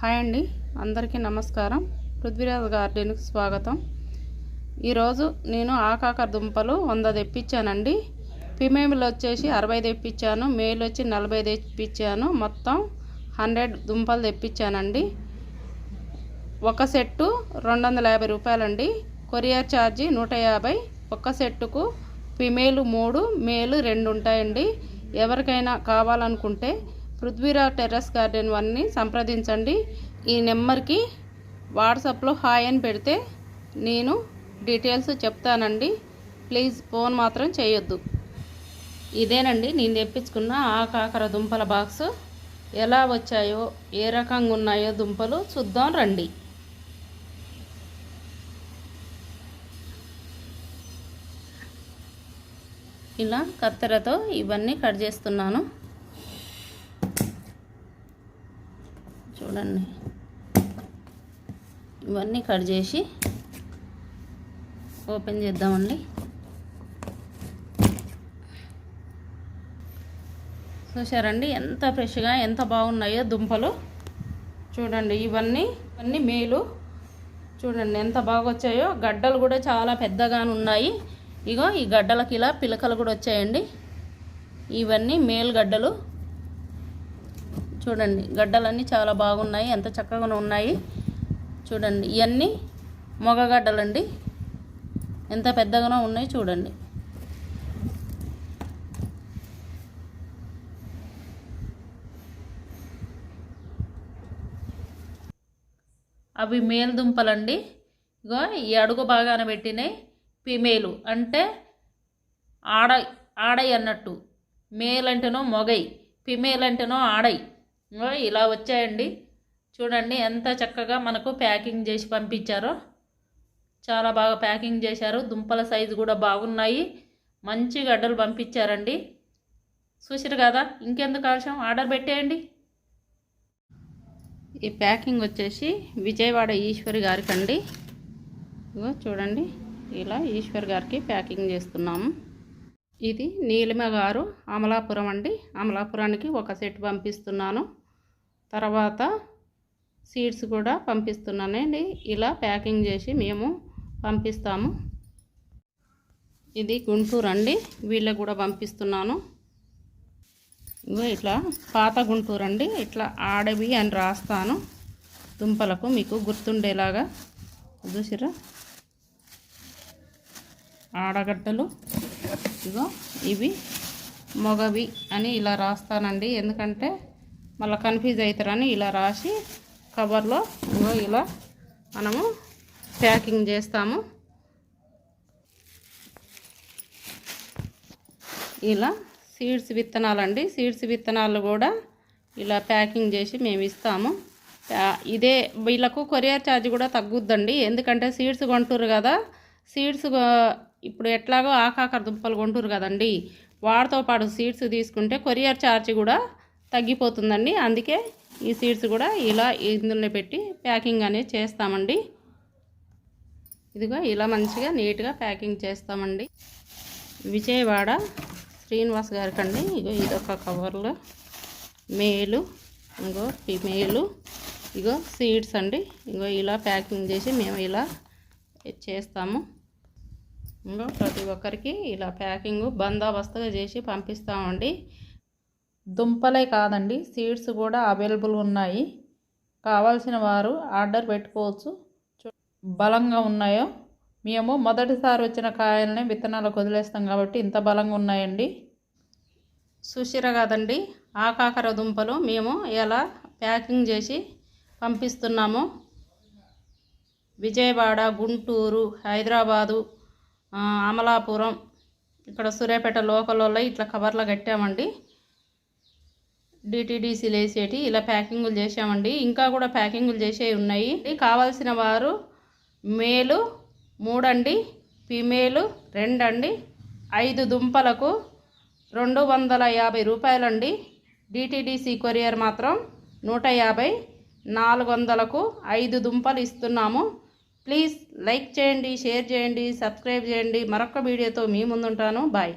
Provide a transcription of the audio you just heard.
Hi అండి. అందరికీ నమస్కారం. పృథ్వీరాజ్ గార్డెన్కి స్వాగతం. ఈరోజు నేను ఆకాకర దుంపలు వంద తెప్పించానండి. ఫిమేల్ వచ్చేసి అరవై తెప్పించాను. మేల్ వచ్చి నలభై తెప్పించాను. మొత్తం హండ్రెడ్ దుంపలు తెప్పించానండి. ఒక సెట్టు రెండు వందల యాభై రూపాయలండి. కొరియర్ ఛార్జీ నూట యాభై. ఒక్క సెట్టుకు ఫిమేలు మూడు మేలు రెండు ఉంటాయండి. ఎవరికైనా కావాలనుకుంటే పృథ్వీరాజ్ టెర్రస్ గార్డెన్ వన్ని సంప్రదించండి. ఈ నెంబర్కి వాట్సాప్లో హాయ్ అని పెడితే నేను డీటెయిల్స్ చెప్తానండి. ప్లీజ్ ఫోన్ మాత్రం చేయొద్దు. ఇదేనండి నేను తెప్పించుకున్న ఆ కాకర దుంపల బాక్స్. ఎలా వచ్చాయో ఏ రకంగా ఉన్నాయో దుంపలు చూద్దాం రండి. ఇలా కత్తెరతో ఇవన్నీ కట్ చేస్తున్నాను. చూడండి. ఇవన్నీ కట్ చేసి ఓపెన్ చేద్దామండి. చూసారండి ఎంత ఫ్రెష్గా ఎంత బాగున్నాయో దుంపలు. చూడండి ఇవన్నీ ఇవన్నీ మేలు. చూడండి ఎంత బాగా వచ్చాయో గడ్డలు కూడా చాలా పెద్దగానే ఉన్నాయి. ఇగో ఈ గడ్డలకి ఇలా పిలకలు కూడా వచ్చాయండి. ఇవన్నీ మేలు గడ్డలు. చూడండి గడ్డలన్నీ చాలా బాగున్నాయి ఎంత చక్కగా ఉన్నాయి. చూడండి ఇవన్నీ మొగగడ్డలండి ఎంత పెద్దగానో ఉన్నాయి చూడండి. అవి మేలు దుంపలండి ఇగో ఈ అడుగు బాగాన పెట్టినాయి ఫిమేలు అంటే ఆడ ఆడై అన్నట్టు. మేల్ అంటేనో మొగై ఫిమేల్ అంటేనో ఆడై. ఇలా వచ్చాయండి. చూడండి ఎంత చక్కగా మనకు ప్యాకింగ్ చేసి పంపించారో. చాలా బాగా ప్యాకింగ్ చేశారు. దుంపల సైజు కూడా బాగున్నాయి. మంచి గడ్డలు పంపించారండి. చూసారు కదా ఇంకెందుకు ఆలస్యం? ఆర్డర్ పెట్టేయండి. ఈ ప్యాకింగ్ వచ్చేసి విజయవాడ ఈశ్వరి గారికి అండి ఇగో చూడండి ఇలా ఈశ్వర్ గారికి ప్యాకింగ్ చేస్తున్నాము ఇది నీలిమ గారు అమలాపురం అండి. అమలాపురానికి ఒక సెట్ పంపిస్తున్నాను. తర్వాత సీడ్స్ కూడా పంపిస్తున్నానండి. ఇలా ప్యాకింగ్ చేసి మేము పంపిస్తాము. ఇది గుంటూరు అండి. వీళ్ళకి కూడా పంపిస్తున్నాను. ఇగో ఇట్లా పాత గుంటూరు అండి. ఇట్లా ఆడవి అని రాస్తాను. దుంపలకు మీకు గుర్తుండేలాగా. చూసిరా ఆడగడ్డలు. ఇగో ఇవి మొగవి అని ఇలా రాస్తానండి. ఎందుకంటే మళ్ళీ కన్ఫ్యూజ్ అవుతారని ఇలా రాసి కవర్లో ఇలా మనము ప్యాకింగ్ చేస్తాము. ఇలా సీడ్స్ విత్తనాలండి. సీడ్స్ విత్తనాలు కూడా ఇలా ప్యాకింగ్ చేసి మేము ఇస్తాము. ఇదే వీళ్ళకు కొరియర్ ఛార్జ్ కూడా తగ్గుద్దండి. ఎందుకంటే సీడ్స్ కొంటురు కదా. సీడ్స్ ఇప్పుడు ఎట్లాగో ఆకాకర దుంపలు కొంటురు కదండి. వాటితో పాటు సీడ్స్ తీసుకుంటే కొరియర్ ఛార్జ్ కూడా తగ్గిపోతుందండి. అందుకే ఈ సీడ్స్ కూడా ఇలా ఇందులో పెట్టి ప్యాకింగ్ అనేది చేస్తామండి. ఇదిగో ఇలా మంచిగా నీట్గా ప్యాకింగ్ చేస్తామండి. విజయవాడ శ్రీనివాస్ గారికి అండి ఇగో ఇదొక కవర్లో. మేలు. ఇంకో ఫిమేలు ఇగో సీడ్స్ అండి. ఇగో ఇలా ప్యాకింగ్ చేసి మేము ఇలా చేస్తాము. ఇంకో ప్రతి ఒక్కరికి ఇలా ప్యాకింగ్ బందోబస్తుగా చేసి పంపిస్తామండి. దుంపలే కాదండి. సీడ్స్ కూడా అవైలబుల్ ఉన్నాయి. కావాల్సిన వారు ఆర్డర్ పెట్టుకోవచ్చు. బలంగా ఉన్నాయో. మేము మొదటిసారి వచ్చిన కాయల్ని విత్తనాలకు వదిలేస్తాం కాబట్టి ఇంత బలంగా ఉన్నాయండి. సుశిర కాదండి. ఆకాకర దుంపలు మేము ఎలా ప్యాకింగ్ చేసి పంపిస్తున్నాము. విజయవాడ గుంటూరు హైదరాబాదు అమలాపురం ఇక్కడ సూర్యాపేట లోకల్లో ఇట్లా కవర్లో కట్టామండి. డిటీడీసీలు వేసేటి ఇలా ప్యాకింగులు చేసామండి ఇంకా కూడా ప్యాకింగులు చేసేవి ఉన్నాయి. కావాల్సిన వారు మేలు మూడండి ఫిమేలు రెండండి ఐదు దుంపలకు రెండు వందల యాభై రూపాయలండి. డిటీడీసీ కొరియర్ మాత్రం నూట యాభై నాలుగు వందలకు ఐదు దుంపలు ఇస్తున్నాము. ప్లీజ్ లైక్ చేయండి షేర్ చేయండి సబ్స్క్రైబ్ చేయండి. మరొక వీడియోతో మీ ముందుంటాను. బాయ్.